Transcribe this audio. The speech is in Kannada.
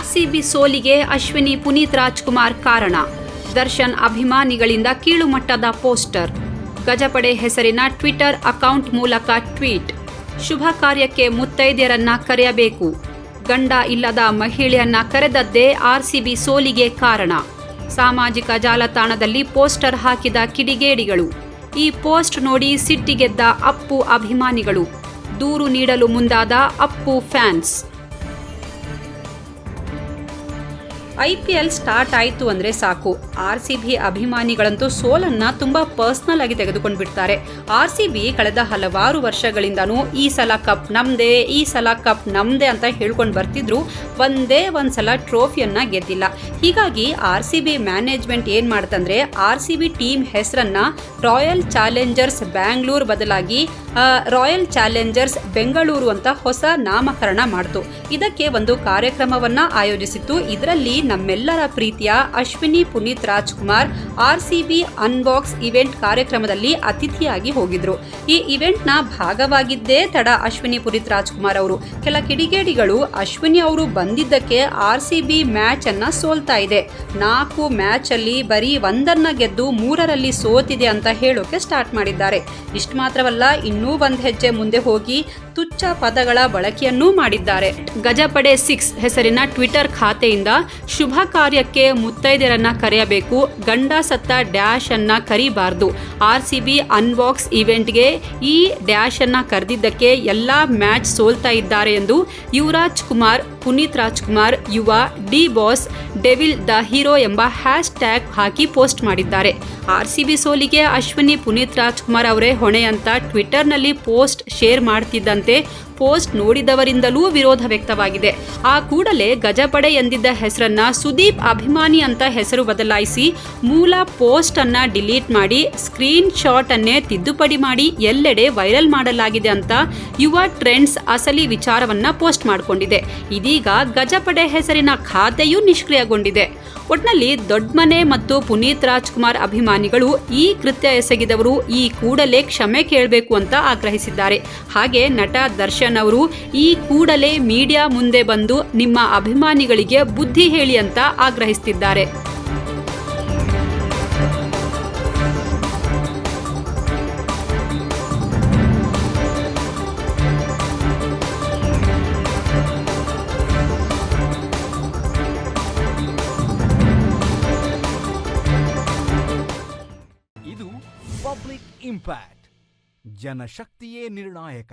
ಆರ್ಸಿಬಿ ಸೋಲಿಗೆ ಅಶ್ವಿನಿ ಪುನೀತ್ ರಾಜ್ಕುಮಾರ್ ಕಾರಣ. ದರ್ಶನ್ ಅಭಿಮಾನಿಗಳಿಂದ ಕೀಳುಮಟ್ಟದ ಪೋಸ್ಟರ್. ಗಜಪಡೆ ಹೆಸರಿನ ಟ್ವಿಟರ್ ಅಕೌಂಟ್ ಮೂಲಕ ಟ್ವೀಟ್. ಶುಭ ಕಾರ್ಯಕ್ಕೆ ಮುತ್ತೈದೆಯರನ್ನ ಕರೆಯಬೇಕು. ಗಂಡ ಇಲ್ಲದ ಮಹಿಳೆಯನ್ನ ಕರೆದದ್ದೇ ಆರ್ಸಿಬಿ ಸೋಲಿಗೆ ಕಾರಣ. ಸಾಮಾಜಿಕ ಜಾಲತಾಣದಲ್ಲಿ ಪೋಸ್ಟರ್ ಹಾಕಿದ ಕಿಡಿಗೇಡಿಗಳು. ಈ ಪೋಸ್ಟ್ ನೋಡಿ ಸಿಟ್ಟಿಗೆದ್ದ ಅಪ್ಪು ಅಭಿಮಾನಿಗಳು. ದೂರು ನೀಡಲು ಮುಂದಾದ ಅಪ್ಪು ಫ್ಯಾನ್ಸ್. ಐಪಿಎಲ್ ಸ್ಟಾರ್ಟ್ ಆಯಿತು ಅಂದರೆ ಸಾಕು. ಆರ್ ಸಿ ಬಿ ಅಭಿಮಾನಿಗಳಂತೂ ಸೋಲನ್ನ ತುಂಬಾ ಪರ್ಸ್ನಲ್ ಆಗಿ ತೆಗೆದುಕೊಂಡು ಬಿಡ್ತಾರೆ ಆರ್ ಸಿ ಬಿ ಕಳೆದ ಹಲವಾರು ವರ್ಷಗಳಿಂದನೂ ಈ ಸಲ ಕಪ್ ನಮ್ದೇ, ಈ ಸಲ ಕಪ್ ನಮ್ದೇ ಅಂತ ಹೇಳ್ಕೊಂಡು ಬರ್ತಿದ್ರು. ಒಂದೇ ಒಂದು ಸಲ ಟ್ರೋಫಿಯನ್ನ ಗೆದ್ದಿಲ್ಲ. ಹೀಗಾಗಿ ಆರ್ ಸಿ ಬಿ ಮ್ಯಾನೇಜ್ಮೆಂಟ್ ಏನು ಮಾಡ್ತಂದ್ರೆ, ಆರ್ ಸಿ ಬಿ ಟೀಮ್ ಹೆಸರನ್ನ ರಾಯಲ್ ಚಾಲೆಂಜರ್ಸ್ ಬ್ಯಾಂಗ್ಳೂರ್ ಬದಲಾಗಿ ರಾಯಲ್ ಚಾಲೆಂಜರ್ಸ್ ಬೆಂಗಳೂರು ಅಂತ ಹೊಸ ನಾಮಕರಣ ಮಾಡಿತು. ಇದಕ್ಕೆ ಒಂದು ಕಾರ್ಯಕ್ರಮವನ್ನ ಆಯೋಜಿಸಿತ್ತು. ಇದರಲ್ಲಿ ನಮ್ಮೆಲ್ಲರ ಪ್ರೀತಿಯ Ashwini Puneeth Rajkumar R C B unbox event ಕಾರ್ಯಕ್ರಮದಲ್ಲಿ ಅತಿಥಿಯಾಗಿ ಹೋಗಿದ್ರು. ಈ ಇವೆಂಟ್ನ ಭಾಗವಾಗಿದ್ದೇ ತಡ ಅಶ್ವಿನಿ ಪುನೀತ್ ರಾಜ್ಕುಮಾರ್ ಅವರು. ಕೆಲ ಕಿಡಿಗೇಡಿಗಳು ಅಶ್ವಿನಿ ಅವರು ಬಂದಿದ್ದಕ್ಕೆ ಆರ್ ಸಿ ಬಿ ಮ್ಯಾಚ್ ಅನ್ನ ಸೋಲ್ತಾ ಇದೆ. ನಾಲ್ಕು ಮ್ಯಾಚ್ ಅಲ್ಲಿ ಬರೀ ಒಂದನ್ನ ಗೆದ್ದು ಮೂರರಲ್ಲಿ ಸೋತಿದೆ ಅಂತ ಹೇಳೋಕೆ ಸ್ಟಾರ್ಟ್ ಮಾಡಿದ್ದಾರೆ. ಇಷ್ಟು ಮಾತ್ರವಲ್ಲ, ಇನ್ನೂ ಒಂದ್ ಹೆಜ್ಜೆ ಮುಂದೆ ಹೋಗಿ ತುಚ್ಛ ಪದಗಳ ಬಳಕೆಯನ್ನೂ ಮಾಡಿದ್ದಾರೆ. ಗಜಪಡೆ ಸಿಕ್ಸ್ ಹೆಸರಿನ ಟ್ವಿಟರ್ ಖಾತೆಯಿಂದ ಶುಭ ಕಾರ್ಯಕ್ಕೆ ಮುತ್ತೈದೆಯರನ್ನ ಕರೆಯಬೇಕು, ಗಂಡ ಸತ್ತ ಡ್ಯಾಶ್ ಅನ್ನ ಕರಿಬಾರ್ದು. ಆರ್ ಸಿ ಬಿ ಅನ್ಬಾಕ್ಸ್ ಇವೆಂಟ್ಗೆ ಈ ಡ್ಯಾಶ್ ಅನ್ನ ಕರೆದಿದ್ದಕ್ಕೆ ಎಲ್ಲಾ ಮ್ಯಾಚ್ ಸೋಲ್ತಾ ಇದ್ದಾರೆ ಎಂದು Yuvraj Kumar, Puneeth Rajkumar Yuva D Boss Devil the Hero ಎಂಬ ಹ್ಯಾಶ್ ಟ್ಯಾಗ್ ಹಾಕಿ ಪೋಸ್ಟ್ ಮಾಡಿದ್ದಾರೆ. ಆರ್ ಸಿ ಬಿ ಸೋಲಿಗೆ ಅಶ್ವಿನಿ, ಪುನೀತ್ ರಾಜ್ಕುಮಾರ್ ಅವರೇ ಹೊಣೆ ಅಂತ ಟ್ವಿಟರ್ನಲ್ಲಿ ಪೋಸ್ಟ್ ಶೇರ್ ಮಾಡ್ತಿದ್ದಂತೆ ಪೋಸ್ಟ್ ನೋಡಿದವರಿಂದಲೂ ವಿರೋಧ ವ್ಯಕ್ತವಾಗಿದೆ. ಆ ಕೂಡಲೇ ಗಜಪಡೆ ಎಂದಿದ್ದ ಹೆಸರನ್ನ ಸುದೀಪ್ ಅಭಿಮಾನಿ ಅಂತ ಹೆಸರು ಬದಲಾಯಿಸಿ ಮೂಲ ಪೋಸ್ಟ್ ಅನ್ನ ಡಿಲೀಟ್ ಮಾಡಿ ಸ್ಕ್ರೀನ್ ಶಾಟ್ ಅನ್ನೇ ತಿದ್ದುಪಡಿ ಮಾಡಿ ಎಲ್ಲೆಡೆ ವೈರಲ್ ಮಾಡಲಾಗಿದೆ ಅಂತ ಯುವ ಟ್ರೆಂಡ್ಸ್ ಅಸಲಿ ವಿಚಾರವನ್ನ ಪೋಸ್ಟ್ ಮಾಡಿಕೊಂಡಿದೆ. ಇದೀಗ ಗಜಪಡೆ ಹೆಸರಿನ ಖಾತೆಯೂ ನಿಷ್ಕ್ರಿಯಗೊಂಡಿದೆ. ಒಟ್ನಲ್ಲಿ ದೊಡ್ಡಮನೆ ಮತ್ತು ಪುನೀತ್ ರಾಜ್ಕುಮಾರ್ ಅಭಿಮಾನಿಗಳು ಈ ಕೃತ್ಯ ಎಸಗಿದವರು ಈ ಕೂಡಲೇ ಕ್ಷಮೆ ಕೇಳಬೇಕು ಅಂತ ಆಗ್ರಹಿಸಿದ್ದಾರೆ. ಹಾಗೆ ನಟ ದರ್ಶನ್ ಅವರು, ಈ ಕೂಡಲೇ ಮೀಡಿಯಾ ಮುಂದೆ ಬಂದು ನಿಮ್ಮ ಅಭಿಮಾನಿಗಳಿಗೆ ಬುದ್ಧಿ ಹೇಳಿ ಅಂತ ಆಗ್ರಹಿಸುತ್ತಿದ್ದಾರೆ ಇದು ಪಬ್ಲಿಕ್ ಇಂಪ್ಯಾಕ್ಟ್, ಜನಶಕ್ತಿಯೇ ನಿರ್ಣಾಯಕ.